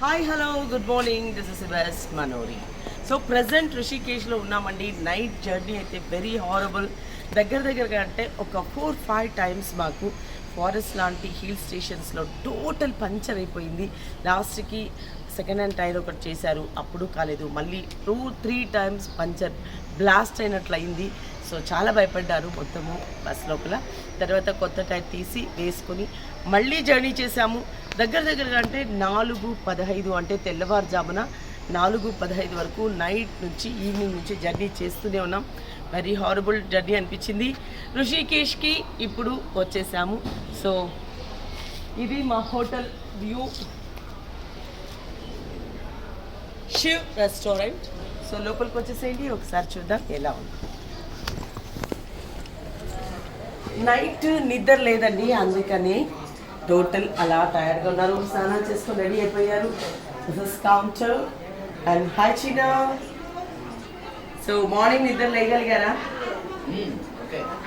Hi hello good morning this is బెస్ మనోరి so present ఋషికేశ్లో ఉన్నామండి. నైట్ జర్నీ అయితే వెరీ హారబుల్ దగ్గర దగ్గరగా అంటే ఒక ఫోర్ ఫైవ్ టైమ్స్ మాకు ఫారెస్ట్ లాంటి హిల్ స్టేషన్స్లో టోటల్ పంచర్ అయిపోయింది. లాస్ట్కి సెకండ్ హ్యాండ్ టైర్ ఒకటి చేశారు. అప్పుడు కాలేదు. మళ్ళీ two three times puncture blast అయినట్లు అయింది సో చాలా భయపడ్డారు మొత్తము బస్ లోపల. తర్వాత కొత్త టైర్ తీసి వేసుకొని మళ్ళీ జర్నీ చేశాము. దగ్గర దగ్గరగా అంటే నాలుగు పదహైదు అంటే తెల్లవారుజామున నాలుగు పదహైదు వరకు నైట్ నుంచి ఈవినింగ్ నుంచి జర్నీ చేస్తూనే ఉన్నాం. వెరీ హారబుల్ జర్నీ అనిపించింది. ఋషికేష్కి ఇప్పుడు వచ్చేసాము. సో ఇది మా hotel view. Shiv restaurant. So లోపలికి వచ్చేసేయండి. ఒకసారి చూద్దాం ఎలా ఉంది. నైట్ నిద్ర లేదండి అందుకని టోటల్ అలా టైర్డ్గా ఉన్నారు. స్నానం చేసుకొని రెడీ అయిపోయారు. This is counter and hi చినా so morning నిద్ర లేయగలిగారా?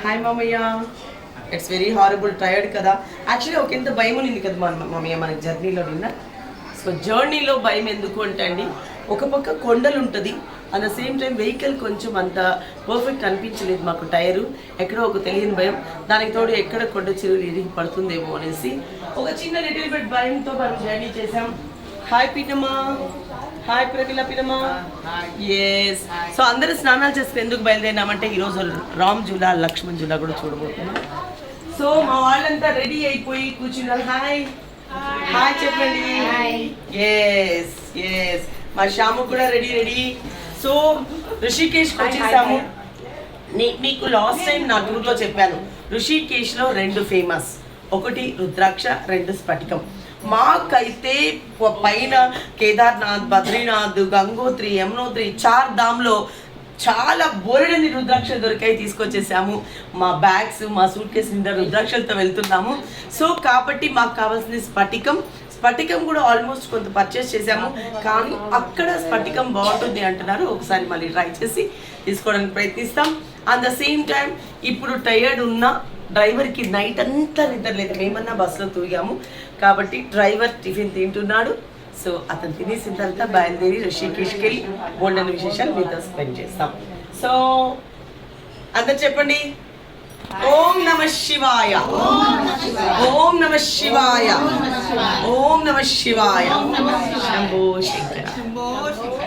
హాయ్ మమ్మయ్య ఇట్స్ వెరీ హారబుల్ టైర్డ్ కదా. యాక్చువల్లీ ఒక ఎంత భయం ఉంది కదా మన మమ్మయ్య మన జర్నీలో నిన్న. సో జర్నీలో భయం ఎందుకు అంటే అండి ఒక పక్క కొండలు ఉంటుంది at the same time vehicle కొంచెం అంత పర్ఫెక్ట్ అనిపించలేదు మాకు టైరు. ఎక్కడో ఒక తెలియని భయం. దానికి తోడు ఎక్కడ కొండ చెరువులు ఇరిగి పడుతుందేమో అనేసి ఒక చిన్న లిటిల్ బిట్ భయంతో మనం జర్నీ చేసాం హాయ్ పినమా హాయ్ ప్రమిళ పినమా ఎస్ సో అందరూ స్నానాలు చేసుకుని ఎందుకు బయలుదేరినామంటే ఈరోజు రామ్ జూలా లక్ష్మణ్ జూలా కూడా చూడబోతున్నాం. సో మా వాళ్ళంతా రెడీ అయిపోయి కూర్చున్నారు. హాయ్ హాయ్ చెప్పండి. ఎస్ మా శ్యాము కూడా రెడీ రెడీ సో ఋషికేష్ వచ్చేసాము నీ- మీకు లాస్ట్ టైం నా టూర్లో చెప్పాను. ఋషికేశ్లో రెండు ఫేమస్ ఒకటి రుద్రాక్ష రెండు స్ఫటికం. మాకైతే పైన కేదార్నాథ్ బద్రీనాథ్ గంగోత్రి యమునోత్రి చార్ ధామ్లో చాలా బోరెడని రుద్రాక్ష దొరికాయి తీసుకొచ్చేసాము. మా బ్యాగ్స్ మా సూట్ కేసు నిండా రుద్రాక్షలతో వెళ్తున్నాము. సో కాబట్టి మాకు కావాల్సిన స్ఫటికం. స్ఫటికం కూడా ఆల్మోస్ట్ కొంత పర్చేస్ చేసాము కానీ అక్కడ స్ఫటికం బాగుంటుంది అంటున్నారు. ఒకసారి మళ్ళీ ట్రై చేసి తీసుకోవడానికి ప్రయత్నిస్తాం. అట్ ద సేమ్ టైం ఇప్పుడు టైర్డ్ ఉన్న డ్రైవర్కి నైట్ అంతా నిద్ర లేదు. మేమన్నా బస్సులో తూగాము. కాబట్టి డ్రైవర్ టిఫిన్ తింటున్నాడు. సో అతను తినేసిన తర్వాత బయలుదేరి ఋషికేష్కి వెళ్ళి బోల్డెన్ విశేషాలు మీతో స్పెండ్ చేస్తాం. సో అందరు చెప్పండి. ఓం నమ శివాయ. ఓం నమ శివాయ. नमः शिवाय शंभो शंकर